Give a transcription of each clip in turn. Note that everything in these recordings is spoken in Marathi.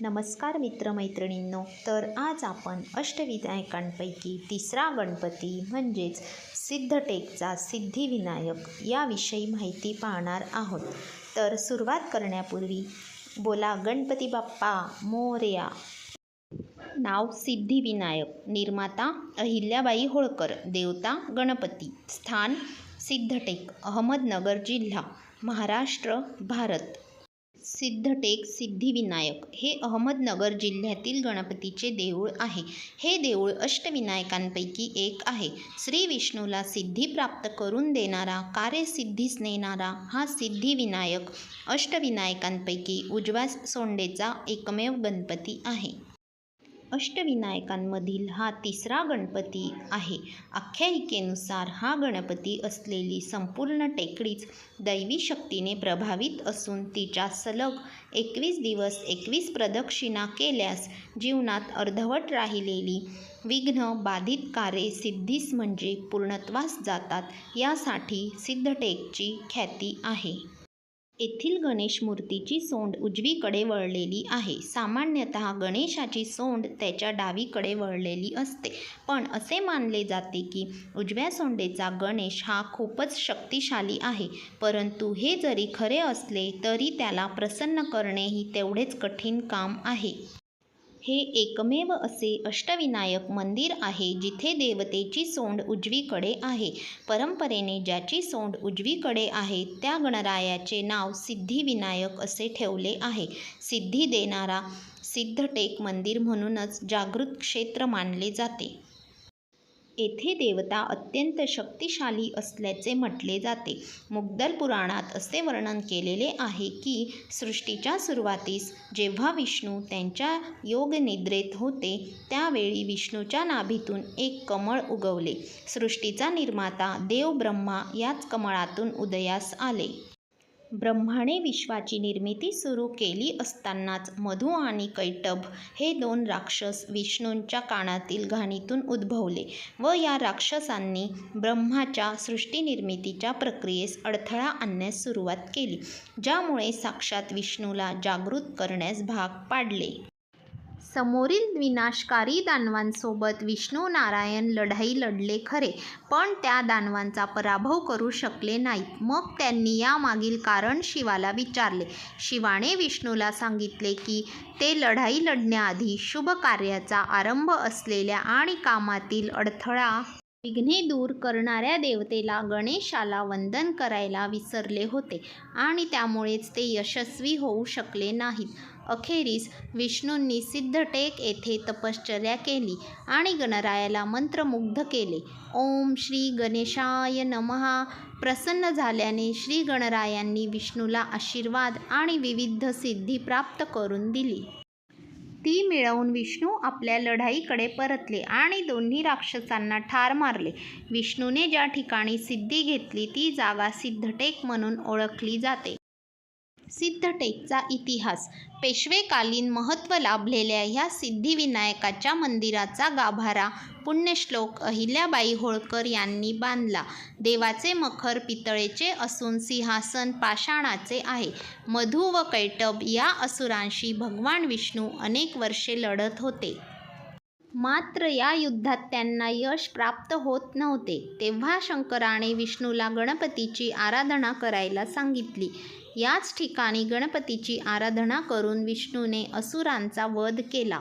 नमस्कार मित्रमैत्रिणींनो तर आज आपण अष्टविनायकांपैकी तिसरा गणपती म्हणजेच सिद्धटेकचा सिद्धिविनायक याविषयी माहिती पाहणार आहोत. तर सुरुवात करण्यापूर्वी बोला गणपती बाप्पा मोर्या. नाव सिद्धिविनायक निर्माता अहिल्याबाई होळकर देवता गणपती. स्थान सिद्धटेक अहमदनगर जिल्हा महाराष्ट्र भारत. सिद्धटेक सिद्धिविनायक हे अहमदनगर जिल्ह्यातील गणपतीचे देऊळ आहे. हे देऊळ अष्टविनायकांपैकी एक आहे. श्री विष्णूला सिद्धी प्राप्त करून देणारा कार्यसिद्धीस नेणारा हा सिद्धिविनायक अष्टविनायकांपैकी उजवास सोंडेचा एकमेव गणपती आहे. अष्टविनायकांमधील हा तिसरा गणपती आहे. आख्यायिकेनुसार हा गणपती असलेली संपूर्ण टेकडीच दैवी शक्तीने प्रभावित असून तिच्या सलग एकवीस दिवस एकवीस प्रदक्षिणा केल्यास जीवनात अर्धवट राहिलेली विघ्न बाधित कार्ये सिद्धीस म्हणजे पूर्णत्वास जातात यासाठी सिद्धटेकची ख्याती आहे. येथील गणेश मूर्तीची सोंड उजवीकडे वळलेली आहे. सामान्यतः गणेशाची सोंड त्याच्या डावीकडे वळलेली असते. पण असे मानले जाते की उजव्या सोंडेचा गणेश हा खूपच शक्तिशाली आहे. परंतु हे जरी खरे असले तरी त्याला प्रसन्न करणेही तेवढेच कठीण काम आहे. हे एकमेव असे अष्टविनायक मंदिर आहे जिथे देवतेची सोंड उजवीकडे आहे. परंपरेने ज्याची सोंड उजवीकडे आहे त्या गणरायाचे नाव सिद्धिविनायक असे ठेवले आहे. सिद्धी देणारा सिद्धटेक मंदिर म्हणूनच जागृत क्षेत्र मानले जाते. येथे देवता अत्यंत शक्तिशाली असल्याचे म्हटले जाते. मुग्दल पुराणात असे वर्णन केलेले आहे की सृष्टीच्या सुरुवातीस जेव्हा विष्णू त्यांच्या योगनिद्रेत होते त्यावेळी विष्णूच्या नाभीतून एक कमळ उगवले. सृष्टीचा निर्माता देव ब्रह्मा याच कमळातून उदयास आले. ब्रह्माने विश्वाची निर्मिती सुरू केली असतानाच मधु आणि कैटभ हे दोन राक्षस विष्णूंच्या कानातील घाणीतून उद्भवले व या राक्षसांनी ब्रह्माच्या सृष्टीनिर्मितीच्या प्रक्रियेस अडथळा आणण्यास सुरुवात केली ज्यामुळे साक्षात विष्णूला जागृत करण्यास भाग पाडले. समोरील विनाशकारी दानवांसोबत विष्णू नारायण लढाई लढले खरे पण त्या दानवांचा पराभव करू शकले नाहीत. मग त्यांनी यामागील कारण शिवाला विचारले. शिवाने विष्णूला सांगितले की ते लढाई लढण्याआधी शुभ कार्याचा आरंभ असलेल्या आणि कामातील अडथळा विघ्ने दूर करणाऱ्या देवतेला गणेशाला वंदन करायला विसरले होते आणि त्यामुळेच ते यशस्वी होऊ शकले नाहीत. अखेरीस विष्णूंनी सिद्धटेक येथे तपश्चर्या केली आणि गणरायाला मंत्रमुग्ध केले. ओम श्री गणेशाय नमहा प्रसन्न झाल्याने श्री गणरायांनी विष्णूला आशीर्वाद आणि विविध सिद्धी प्राप्त करून दिली. ती मिळवून विष्णू आपल्या लढाईकडे परतले आणि दोन्ही राक्षसांना ठार मारले. विष्णूने ज्या ठिकाणी सिद्धी घेतली ती जागा सिद्धटेक म्हणून ओळखली जाते. सिद्धटेकचा इतिहास. पेशवेकालीन महत्त्व लाभलेल्या ह्या सिद्धिविनायकाच्या मंदिराचा गाभारा पुण्यश्लोक अहिल्याबाई होळकर यांनी बांधला. देवाचे मखर पितळेचे असून सिंहासन पाषाणाचे आहे. मधु व कैटब या असुरांशी भगवान विष्णू अनेक वर्षे लढत होते. मात्र या युद्धात त्यांना यश प्राप्त होत नव्हते. तेव्हा शंकराने विष्णूला गणपतीची आराधना करायला सांगितली. याच ठिकाणी गणपतीची आराधना करून विष्णूने असुरांचा वध केला.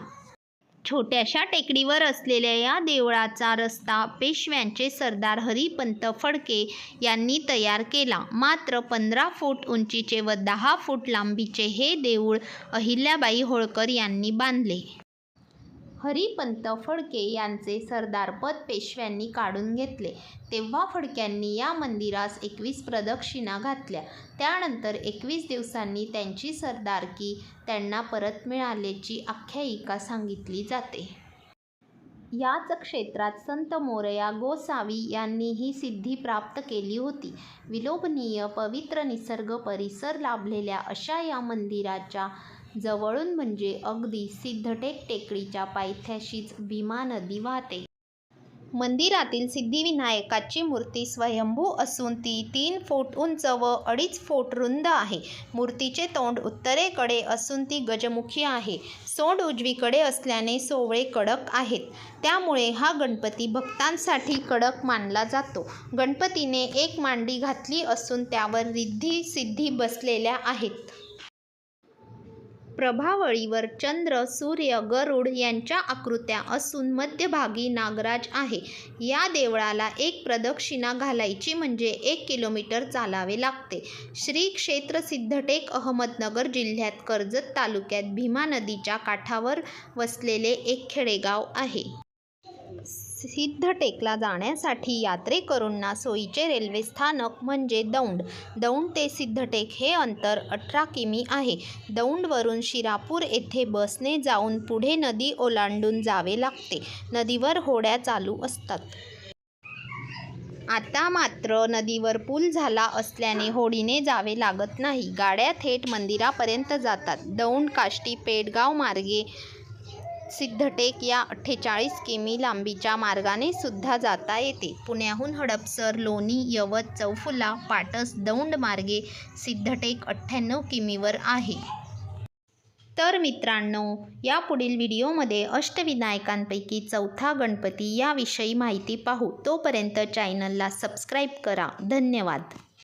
छोट्याशा टेकडीवर असलेल्या या देवळाचा रस्ता पेशव्यांचे सरदार हरिपंत फडके यांनी तयार केला. मात्र पंधरा फूट उंचीचे व दहा फूट लांबीचे हे देऊळ अहिल्याबाई होळकर यांनी बांधले. हरिपंत फडके यांचे सरदारपद पेशव्यांनी काढून घेतले. तेव्हा फडक्यांनी या मंदिरास एकवीस प्रदक्षिणा घातल्या. त्यानंतर एकवीस दिवसांनी त्यांची सरदारकी त्यांना परत मिळाल्याची आख्यायिका सांगितली जाते. याच क्षेत्रात संत मोरया गोसावी यांनी ही सिद्धी प्राप्त केली होती. विलोभनीय पवित्र निसर्ग परिसर लाभलेल्या अशा या मंदिराच्या जवळून म्हणजे अगदी सिद्धटेक टेकडीच्या पायथ्याशीच भीमा नदी वाहते. मंदिरातील सिद्धिविनायकाची मूर्ती स्वयंभू असून ती तीन फूट उंच व अडीच फूट रुंद आहे. मूर्तीचे तोंड उत्तरेकडे असून ती गजमुखी आहे. सोंड उजवीकडे असल्याने सोवळे कडक आहेत. त्यामुळे हा गणपती भक्तांसाठी कडक मानला जातो. गणपतीने एक मांडी घातली असून त्यावर रिद्धी सिद्धी बसलेल्या आहेत. प्रभावळीवर चंद्र सूर्य गरुड यांच्या आकृत्या असून मध्यभागी नागराज आहे. या देवळाला एक प्रदक्षिणा घालायची म्हणजे एक किलोमीटर चालावे लागते. श्री क्षेत्र सिद्धटेक अहमदनगर जिल्ह्यात कर्जत तालुक्यात भीमा नदीच्या काठावर वसलेले एक खेडेगाव आहे. सिद्धटेकला जाण्यासाठी यात्रेकरूंना सोयीचे रेल्वे स्थानक म्हणजे दौंड. दौंड ते सिद्धटेक हे अंतर अठरा किमी आहे. दौंडवरून शिरापूर येथे बसने जाऊन पुढे नदी ओलांडून जावे लागते. नदीवर होड्या चालू असतात. आता मात्र नदीवर पूल झाला असल्याने होडीने जावे लागत नाही. गाड्या थेट मंदिरापर्यंत जातात. दौंड काष्टी पेडगाव मार्गे सिद्धटेक या अठ्ठेचाळीस किमी लांबीच्या मार्गाने सुद्धा जाता येते. पुण्याहून हडपसर लोणी यवत चौफुला पाटस दौंड मार्गे सिद्धटेक अठ्ठ्याण्णव किमीवर आहे. तर मित्रांनो या पुढील व्हिडिओमध्ये अष्टविनायकांपैकी चौथा गणपती याविषयी माहिती पाहू. तोपर्यंत चॅनलला सबस्क्राईब करा. धन्यवाद.